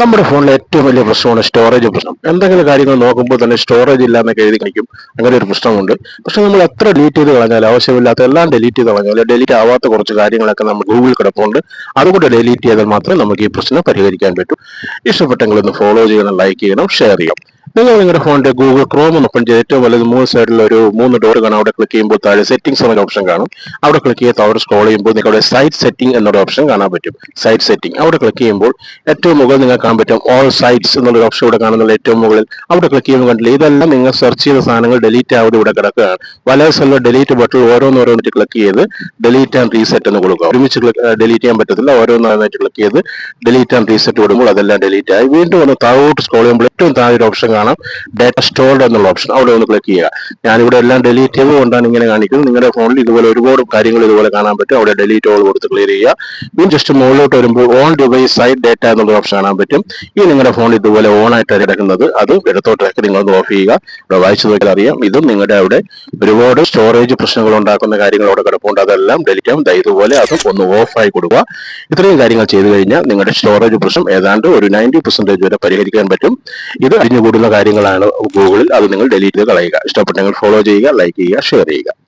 നമ്മുടെ ഫോണിലെ ഏറ്റവും വലിയ പ്രശ്നമാണ് സ്റ്റോറേജ് പ്രശ്നം. എന്തെങ്കിലും കാര്യങ്ങൾ നോക്കുമ്പോൾ തന്നെ സ്റ്റോറേജ് ഇല്ല എന്നൊക്കെ എഴുതി കഴിക്കും അങ്ങനെ ഒരു പ്രശ്നമുണ്ട്. പക്ഷെ നമ്മൾ എത്ര ഡിലീറ്റ് ചെയ്ത് കളഞ്ഞാലും ആവശ്യമില്ലാത്ത എല്ലാം ഡിലീറ്റ് ചെയ്ത് കളഞ്ഞാലും ഡിലീറ്റ് ആവാത്ത കുറച്ച് കാര്യങ്ങളൊക്കെ നമ്മൾ ഗൂഗിൾ കിടപ്പുണ്ട്. അതുകൊണ്ട് ഡിലീറ്റ് ചെയ്താൽ മാത്രമേ നമുക്ക് ഈ പ്രശ്നം പരിഹരിക്കാൻ പറ്റൂ. ഇഷ്ടപ്പെട്ടെങ്കിൽ ഒന്ന് ഫോളോ ചെയ്യണം ലൈക്ക് ചെയ്യണം ഷെയർ ചെയ്യണം. നിങ്ങൾ നിങ്ങളുടെ ഫോണിന്റെ ഗൂഗിൾ ക്രോം ഒന്ന് ഓപ്പൺ ചെയ്ത് ഏറ്റവും വലുത് മൂന്ന് സൈഡിൽ ഒരു മൂന്ന് ഡോർ കാണാം. അവിടെ ക്ലിക്ക് ചെയ്യുമ്പോൾ താഴെ സെറ്റിംഗ്സ് എന്നൊരു ഓപ്ഷൻ കാണും. അവിടെ ക്ലിക്ക് ചെയ്ത് അവിടെ സ്ക്രോൾ ചെയ്യുമ്പോൾ നിങ്ങൾക്ക് അവിടെ സൈറ്റ് സെറ്റിംഗ് എന്നൊരു ഓപ്ഷൻ കാണാൻ പറ്റും. സൈറ്റ് സെറ്റിംഗ് അവിടെ ക്ലിക്ക് ചെയ്യുമ്പോൾ ഏറ്റവും മുകളിൽ നിങ്ങൾക്ക് കാണാൻ പറ്റും ഓൾ സൈറ്റ്സ് എന്നുള്ള ഓപ്ഷൻ ഇവിടെ കാണുന്നുള്ള ഏറ്റവും മുകളിൽ. അവിടെ ക്ലിക്ക് ചെയ്യുമ്പോൾ കണ്ടില്ല ഇതെല്ലാം നിങ്ങൾ സെർച്ച് ചെയ്ത സാധനങ്ങൾ ഡിലീറ്റ് ആവാതെ ഇവിടെ കിടക്കുകയാണ്. വല സ്ഥലം ഡിലീറ്റ് ബട്ടൺ ഓരോന്നോരോന്നിട്ട് ക്ലിക്ക് ചെയ്ത് ഡിലീറ്റ് ആൻഡ് റീസെറ്റ് എന്ന് കൊടുക്കുക. ഒരുമിച്ച് ഡിലീറ്റ് ചെയ്യാൻ പറ്റത്തില്ല. ഓരോന്നോരോന്നായിട്ട് ക്ലിക്ക് ചെയ്ത് ഡിലീറ്റ് ആൻഡ് റീസെറ്റ് കൊടുക്കുമ്പോൾ അതെല്ലാം ഡിലീറ്റ് ആയി. വീണ്ടും ഒന്ന് താഴോട്ട് സ്ക്രോൾ ചെയ്യുമ്പോൾ ഏറ്റവും താഴെ ഒരു ഓപ്ഷൻ കാണാം. ഡാറ്റ സ്റ്റോർഡ് എന്നുള്ള ഓപ്ഷൻ അവിടെ ഒന്ന് ക്ലിക്ക് ചെയ്യുക. ഞാനിവിടെ എല്ലാം ഡിലീറ്റ് ചെയ്തുകൊണ്ടാണ് ഇങ്ങനെ കാണിക്കുന്നത്. നിങ്ങളുടെ ഫോണിൽ ഇതുപോലെ ഒരുപാട് കാര്യങ്ങൾ ഇതുപോലെ കാണാൻ പറ്റും. അവിടെ ഡിലീറ്റ് ഓൾ കൊടുത്ത് ക്ലിയർ ചെയ്യുക. വീണ്ടും ജസ്റ്റ് മുകളിലോട്ട് വരുമ്പോൾ ഓൺ ഡിവൈസ് സൈഡ് ഡാറ്റ എന്നുള്ള ഓപ്ഷൻ കാണാൻ പറ്റും. ഈ നിങ്ങളുടെ ഫോൺ ഇതുപോലെ ഓൺ ആയിട്ട് കിടക്കുന്നത് അത് ഇടത്തോട്ടൊക്കെ നിങ്ങൾ ഓഫ് ചെയ്യുക. ഇവിടെ വായിച്ചു നോക്കിയാൽ അറിയാം. ഇതും നിങ്ങളുടെ അവിടെ ഒരുപാട് സ്റ്റോറേജ് പ്രശ്നങ്ങൾ ഉണ്ടാക്കുന്ന കാര്യങ്ങൾ അവിടെ കിടപ്പുണ്ട്. അതെല്ലാം ഡിലീറ്റ് ആവും. ഇതുപോലെ അതും ഒന്ന് ഓഫ് ആയി കൊടുക്കുക. ഇത്രയും കാര്യങ്ങൾ ചെയ്തു കഴിഞ്ഞാൽ നിങ്ങളുടെ സ്റ്റോറേജ് പ്രശ്നം ഏതാണ്ട് ഒരു നയന്റി പെർസെന്റേജ് വരെ പരിഹരിക്കാൻ പറ്റും. ഇത് അരിഞ്ഞുകൂടുന്ന കാര്യങ്ങളാണ് ഗൂഗിളിൽ. അത് നിങ്ങൾ ഡിലീറ്റ് ചെയ്ത് കളയുക. ഇഷ്ടപ്പെട്ടെങ്കിൽ ഫോളോ ചെയ്യുക ലൈക്ക് ചെയ്യുക ഷെയർ ചെയ്യുക.